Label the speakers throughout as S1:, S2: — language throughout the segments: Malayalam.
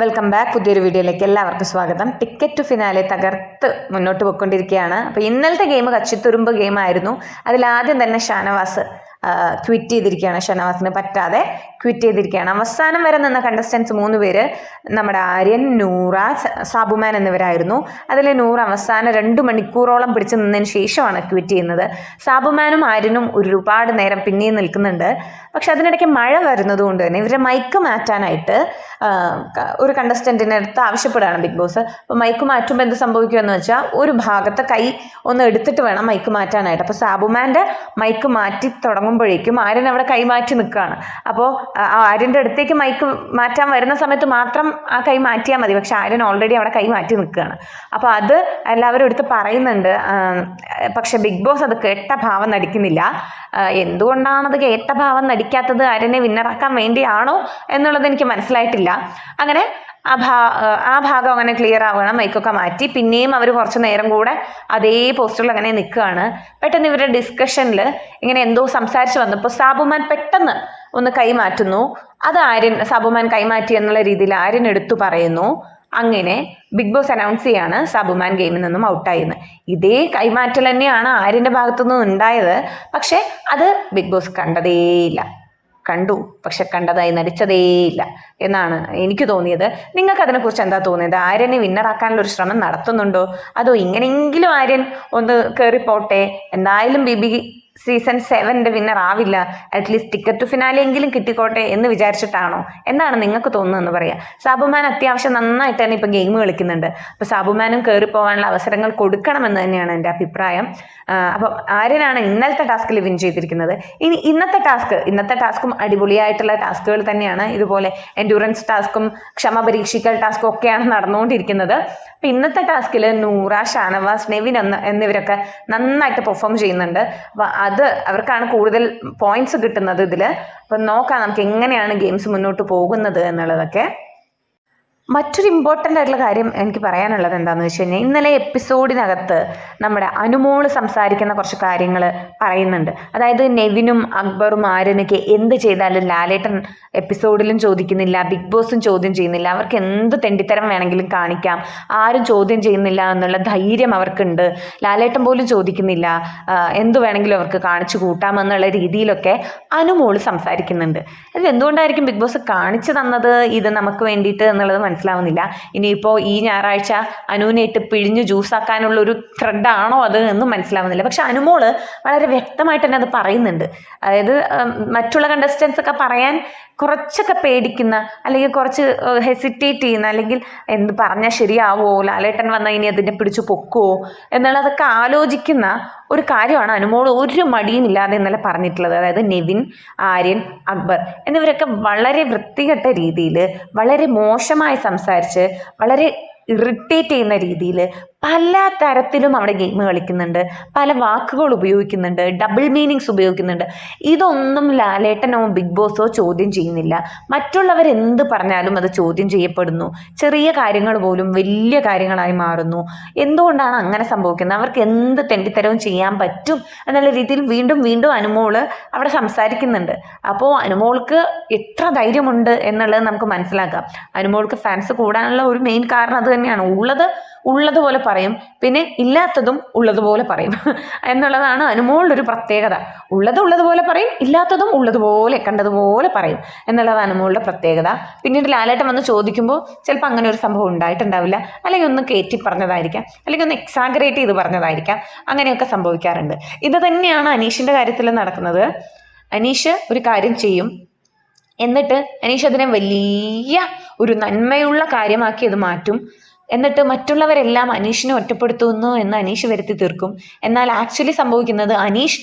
S1: വെൽക്കം ബാക്ക് പുതിയൊരു വീഡിയോയിലേക്ക് എല്ലാവർക്കും സ്വാഗതം ടിക്കറ്റ് ടു ഫിനാലെ തകർത്ത് മുന്നോട്ട് പോയിക്കൊണ്ടിരിക്കുകയാണ് അപ്പോൾ ഇന്നലത്തെ ഗെയിം കച്ചിത്തുരുമ്പ് ആയിരുന്നു അതിലാദ്യം തന്നെ ഷാനവാസ് ട്വീറ്റ് ചെയ്തിരിക്കുകയാണ് ഷാനവാസിന് പറ്റാതെ ക്വിറ്റ് ചെയ്തിരിക്കുകയാണ് അവസാനം വരെ നിന്ന കണ്ടസ്റ്റൻസ് മൂന്ന് പേര് നമ്മുടെ ആര്യൻ നൂറ സാബുമാൻ എന്നിവരായിരുന്നു അതിൽ നൂറ് അവസാനം രണ്ട് മണിക്കൂറോളം പിടിച്ചു നിന്നതിന് ശേഷമാണ് ക്വിറ്റ് ചെയ്യുന്നത് സാബുമാനും ആര്യനും ഒരുപാട് നേരം പിന്നെയും നിൽക്കുന്നുണ്ട് പക്ഷെ അതിനിടയ്ക്ക് മഴ വരുന്നത് കൊണ്ട് തന്നെ ഇവരെ മൈക്ക് മാറ്റാനായിട്ട് ഒരു കണ്ടസ്റ്റൻറ്റിൻ്റെ അടുത്ത് ആവശ്യപ്പെടുകയാണ് ബിഗ് ബോസ് അപ്പോൾ മൈക്ക് മാറ്റുമ്പോൾ എന്ത് സംഭവിക്കുമെന്ന് വെച്ചാൽ ഒരു ഭാഗത്തെ കൈ ഒന്ന് എടുത്തിട്ട് വേണം മൈക്ക് മാറ്റാനായിട്ട് അപ്പോൾ സാബുമാൻ്റെ മൈക്ക് മാറ്റി തുടങ്ങുമ്പോഴേക്കും ആര്യൻ അവിടെ കൈമാറ്റി നിൽക്കുകയാണ് അപ്പോൾ ആര്യൻ്റെ അടുത്തേക്ക് മൈക്ക് മാറ്റാൻ വരുന്ന സമയത്ത് മാത്രം ആ കൈ മാറ്റിയാൽ മതി പക്ഷെ ആര്യൻ ഓൾറെഡി അവിടെ കൈ മാറ്റി നിൽക്കുകയാണ് അപ്പോൾ അത് എല്ലാവരും എടുത്ത് പറയുന്നുണ്ട് പക്ഷെ ബിഗ് ബോസ് അത് കേട്ട ഭാവം നടിക്കുന്നില്ല എന്തുകൊണ്ടാണത് കേട്ട ഭാവം നടിക്കാത്തത് ആര്യനെ വിന്നറാക്കാൻ വേണ്ടിയാണോ എന്നുള്ളത് എനിക്ക് മനസ്സിലായിട്ടില്ല അങ്ങനെ ആ ഭാ ആ ഭാഗം അങ്ങനെ ക്ലിയർ ആവണം മൈക്കൊക്കെ മാറ്റി പിന്നെയും അവർ കുറച്ച് നേരം കൂടെ അതേ പോസ്റ്ററിൽ അങ്ങനെ നിൽക്കുകയാണ് പെട്ടെന്ന് ഇവരുടെ ഡിസ്കഷനിൽ ഇങ്ങനെ എന്തോ സംസാരിച്ച് വന്നപ്പോൾ സാബുമാൻ പെട്ടെന്ന് ഒന്ന് കൈമാറ്റുന്നു അത് ആര്യൻ സാബുമാൻ കൈമാറ്റി എന്നുള്ള രീതിയിൽ ആര്യൻ എടുത്തു പറയുന്നു അങ്ങനെ ബിഗ് ബോസ് അനൗൺസ് ചെയ്യാണ് സബുമാൻ ഗെയിമിൽ നിന്നും ഔട്ടായിരുന്നു ഇതേ കൈമാറ്റൽ തന്നെയാണ് ആര്യൻ്റെ ഭാഗത്തുനിന്നും ഉണ്ടായത് പക്ഷേ അത് ബിഗ് ബോസ് കണ്ടതേയില്ല കണ്ടു പക്ഷെ കണ്ടതായി നടിച്ചതേയില്ല എന്നാണ് എനിക്ക് തോന്നിയത് നിങ്ങൾക്ക് അതിനെക്കുറിച്ച് എന്താ തോന്നിയത് ആര്യനെ വിന്നറാക്കാനുള്ള ഒരു ശ്രമം നടത്തുന്നുണ്ടോ അതോ ഇങ്ങനെയെങ്കിലും ആര്യൻ ഒന്ന് കയറിപ്പോട്ടെ എന്തായാലും ബിബി സീസൺ സെവൻ്റെ വിന്നർ ആവില്ല അറ്റ്ലീസ്റ്റ് ടിക്കറ്റ് ടു കിട്ടിക്കോട്ടെ എന്ന് വിചാരിച്ചിട്ടാണോ എന്താണ് നിങ്ങൾക്ക് തോന്നുന്നതെന്ന് പറയാം സാബുമാൻ അത്യാവശ്യം നന്നായിട്ട് തന്നെ ഇപ്പം ഗെയിം കളിക്കുന്നുണ്ട് അപ്പോൾ സാബുമാനും കയറി പോകാനുള്ള അവസരങ്ങൾ കൊടുക്കണമെന്ന് തന്നെയാണ് എൻ്റെ അഭിപ്രായം അപ്പം ആര്യനാണ് ഇന്നലത്തെ ടാസ്കിൽ വിൻ ചെയ്തിരിക്കുന്നത് ഇനി ഇന്നത്തെ ടാസ്ക് ഇന്നത്തെ ടാസ്കും അടിപൊളിയായിട്ടുള്ള ടാസ്കുകൾ തന്നെയാണ് ഇതുപോലെ എൻഡ്യൂറൻസ് ടാസ്കും ക്ഷമ പരീക്ഷിക്കൽ ടാസ്കും ഒക്കെയാണ് നടന്നുകൊണ്ടിരിക്കുന്നത് അപ്പം ഇന്നത്തെ ടാസ്കിൽ നൂറ ഷാനവാസ് നെവിൻ എന്ന് എന്നിവരൊക്കെ നന്നായിട്ട് പെർഫോം ചെയ്യുന്നുണ്ട് അപ്പോൾ അത് അവർക്കാണ് കൂടുതൽ പോയിന്റ്സ് കിട്ടുന്നത് ഇതിൽ അപ്പം നോക്കാം നമുക്ക് എങ്ങനെയാണ് ഗെയിംസ് മുന്നോട്ട് പോകുന്നത് എന്നുള്ളതൊക്കെ മറ്റൊരു ഇമ്പോർട്ടൻ്റ് ആയിട്ടുള്ള കാര്യം എനിക്ക് പറയാനുള്ളത് എന്താണെന്ന് വെച്ച് കഴിഞ്ഞാൽ ഇന്നലെ എപ്പിസോഡിനകത്ത് നമ്മുടെ അനുമോള് സംസാരിക്കുന്ന കുറച്ച് കാര്യങ്ങൾ പറയുന്നുണ്ട് അതായത് നെവിനും അക്ബറും ആരനൊക്കെ എന്ത് ചെയ്താലും ലാലേട്ടൻ എപ്പിസോഡിലും ചോദിക്കുന്നില്ല ബിഗ് ബോസും ചോദ്യം ചെയ്യുന്നില്ല അവർക്ക് എന്ത് തെണ്ടിത്തരം വേണമെങ്കിലും കാണിക്കാം ആരും ചോദ്യം ചെയ്യുന്നില്ല എന്നുള്ള ധൈര്യം അവർക്കുണ്ട് ലാലേട്ടൻ പോലും ചോദിക്കുന്നില്ല എന്ത് വേണമെങ്കിലും അവർക്ക് കാണിച്ചു കൂട്ടാം എന്നുള്ള രീതിയിലൊക്കെ അനുമോള് സംസാരിക്കുന്നുണ്ട് ഇത് എന്തുകൊണ്ടായിരിക്കും ബിഗ് ബോസ് കാണിച്ചു തന്നത് ഇത് നമുക്ക് വേണ്ടിയിട്ട് എന്നുള്ളത് മനസ്സിലാവുന്നില്ല ഇനിയിപ്പോൾ ഈ ഞായറാഴ്ച അനുവിനായിട്ട് പിഴിഞ്ഞ് ജ്യൂസാക്കാനുള്ള ഒരു ത്രെഡാണോ അത് എന്നും മനസ്സിലാവുന്നില്ല പക്ഷെ അനുമോള് വളരെ വ്യക്തമായിട്ട് തന്നെ അത് പറയുന്നുണ്ട് അതായത് മറ്റുള്ള കണ്ടസ്റ്റൻസ് ഒക്കെ പറയാൻ കുറച്ചൊക്കെ പേടിക്കുന്ന അല്ലെങ്കിൽ കുറച്ച് ഹെസിറ്റേറ്റ് ചെയ്യുന്ന അല്ലെങ്കിൽ എന്ത് പറഞ്ഞാൽ ശരിയാവോ ലാലേട്ടൻ വന്നാൽ ഇനി അതിനെ പിടിച്ചു പൊക്കുവോ എന്നുള്ളതൊക്കെ ആലോചിക്കുന്ന ഒരു കാര്യമാണ് അനുമോൾ ഒരു മടിയും ഇല്ലാതെ ഇന്നലെ പറഞ്ഞിട്ടുള്ളത് അതായത് നെവിൻ ആര്യൻ അക്ബർ എന്നിവരൊക്കെ വളരെ വൃത്തികെട്ട രീതിയിൽ വളരെ മോശമായി സംസാരിച്ച് വളരെ ഇറിറ്റേറ്റ് ചെയ്യുന്ന രീതിയിൽ പല തരത്തിലും അവിടെ ഗെയിം കളിക്കുന്നുണ്ട് പല വാക്കുകൾ ഉപയോഗിക്കുന്നുണ്ട് ഡബിൾ മീനിങ്സ് ഉപയോഗിക്കുന്നുണ്ട് ഇതൊന്നും ലാലേട്ടനോ ബിഗ് ബോസോ ചോദ്യം ചെയ്യുന്നില്ല മറ്റുള്ളവർ എന്ത് പറഞ്ഞാലും അത് ചോദ്യം ചെയ്യപ്പെടുന്നു ചെറിയ കാര്യങ്ങൾ പോലും വലിയ കാര്യങ്ങളായി മാറുന്നു എന്തുകൊണ്ടാണ് അങ്ങനെ സംഭവിക്കുന്നത് അവർക്ക് എന്ത് തെണ്ടിത്തരവും ചെയ്യാൻ പറ്റും എന്നുള്ള രീതിയിൽ വീണ്ടും വീണ്ടും അനുമോള് അവിടെ സംസാരിക്കുന്നുണ്ട് അപ്പോൾ അനുമോൾക്ക് എത്ര ധൈര്യമുണ്ട് എന്നുള്ളത് നമുക്ക് മനസ്സിലാക്കാം അനുമോൾക്ക് ഫാൻസ് കൂടാനുള്ള ഒരു മെയിൻ കാരണം അത് തന്നെയാണ് ഉള്ളത് ഉള്ളതുപോലെ പറയും പിന്നെ ഇല്ലാത്തതും ഉള്ളതുപോലെ പറയും എന്നുള്ളതാണ് അനുമോളുടെ ഒരു പ്രത്യേകത ഉള്ളത് ഉള്ളതുപോലെ പറയും ഇല്ലാത്തതും ഉള്ളതുപോലെ കണ്ടതുപോലെ പറയും എന്നുള്ളതാണ് അനുമോളുടെ പ്രത്യേകത പിന്നീട് ലാലേട്ടൻ വന്ന് ചോദിക്കുമ്പോൾ ചിലപ്പോൾ അങ്ങനെ ഒരു സംഭവം ഉണ്ടായിട്ടുണ്ടാവില്ല അല്ലെങ്കിൽ ഒന്ന് കയറ്റി പറഞ്ഞതായിരിക്കാം അല്ലെങ്കിൽ ഒന്ന് എക്സാഗ്രേറ്റ് ചെയ്ത് പറഞ്ഞതായിരിക്കാം അങ്ങനെയൊക്കെ സംഭവിക്കാറുണ്ട് ഇത് തന്നെയാണ് അനീഷിൻ്റെ കാര്യത്തിൽ നടക്കുന്നത് അനീഷ് ഒരു കാര്യം ചെയ്യും എന്നിട്ട് അനീഷ് അതിനെ വലിയ ഒരു നന്മയുള്ള കാര്യമാക്കി അത് മാറ്റും എന്നിട്ട് മറ്റുള്ളവരെല്ലാം അനീഷിനെ ഒറ്റപ്പെടുത്തുന്നു എന്ന് അനീഷ് വരുത്തി തീർക്കും എന്നാൽ ആക്ച്വലി സംഭവിക്കുന്നത് അനീഷ്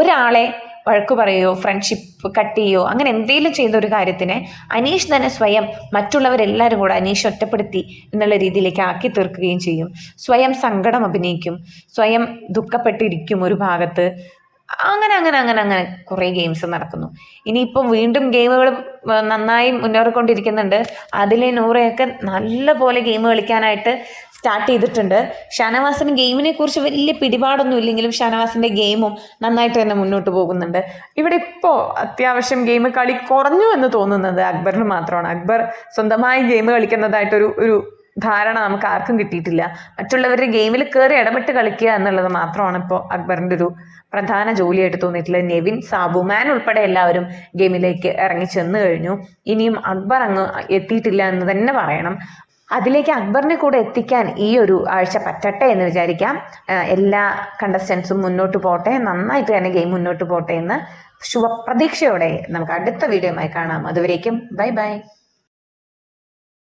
S1: ഒരാളെ വഴക്ക് പറയുകയോ ഫ്രണ്ട്ഷിപ്പ് കട്ട് ചെയ്യുകയോ അങ്ങനെ എന്തെങ്കിലും ചെയ്ത ഒരു കാര്യത്തിനെ അനീഷ് തന്നെ സ്വയം മറ്റുള്ളവരെല്ലാവരും കൂടെ അനീഷ് ഒറ്റപ്പെടുത്തി എന്നുള്ള രീതിയിലേക്ക് ആക്കി തീർക്കുകയും ചെയ്യും സ്വയം സങ്കടം അഭിനയിക്കും സ്വയം ദുഃഖപ്പെട്ടിരിക്കും ഒരു ഭാഗത്ത് അങ്ങനെ അങ്ങനെ അങ്ങനെ അങ്ങനെ കുറേ ഗെയിംസ് നടക്കുന്നു ഇനിയിപ്പം വീണ്ടും ഗെയിമുകൾ നന്നായി മുന്നേറിക്കൊണ്ടിരിക്കുന്നുണ്ട് അതിൽ നൂറയൊക്കെ നല്ല പോലെ ഗെയിം കളിക്കാനായിട്ട് സ്റ്റാർട്ട് ചെയ്തിട്ടുണ്ട് ഷാനവാസിന് ഗെയിമിനെ കുറിച്ച് വലിയ പിടിപാടൊന്നും ഇല്ലെങ്കിലും ഷാനവാസിൻ്റെ ഗെയിമും നന്നായിട്ട് തന്നെ മുന്നോട്ട് പോകുന്നുണ്ട് ഇവിടെ ഇപ്പോൾ അത്യാവശ്യം ഗെയിം കളി കുറഞ്ഞു എന്ന് തോന്നുന്നത് അക്ബറിന് മാത്രമാണ് അക്ബർ സ്വന്തമായി ഗെയിം കളിക്കുന്നതായിട്ടൊരു ഒരു ധാരണ നമുക്ക് ആർക്കും കിട്ടിയിട്ടില്ല മറ്റുള്ളവരുടെ ഗെയിമിൽ കയറി ഇടപെട്ട് കളിക്കുക എന്നുള്ളത് മാത്രമാണ് ഇപ്പോൾ അക്ബറിൻ്റെ ഒരു പ്രധാന ജോലിയായിട്ട് തോന്നിയിട്ടുള്ളത് നെവിൻ സാബുമാൻ ഉൾപ്പെടെ എല്ലാവരും ഗെയിമിലേക്ക് ഇറങ്ങി ചെന്ന് കഴിഞ്ഞു ഇനിയും അക്ബർ അങ്ങ് എത്തിയിട്ടില്ല എന്ന് തന്നെ പറയണം അതിലേക്ക് അക്ബറിനെ കൂടെ എത്തിക്കാൻ ഈ ഒരു ആഴ്ച പറ്റട്ടെ എന്ന് വിചാരിക്കാം എല്ലാ കണ്ടസ്റ്റൻസും മുന്നോട്ട് പോട്ടെ നന്നായിട്ട് തന്നെ ഗെയിം മുന്നോട്ട് പോട്ടെ എന്ന് ശുഭപ്രതീക്ഷയോടെ നമുക്ക് അടുത്ത വീഡിയോയുമായി കാണാം അതുവരേക്കും ബൈ ബൈ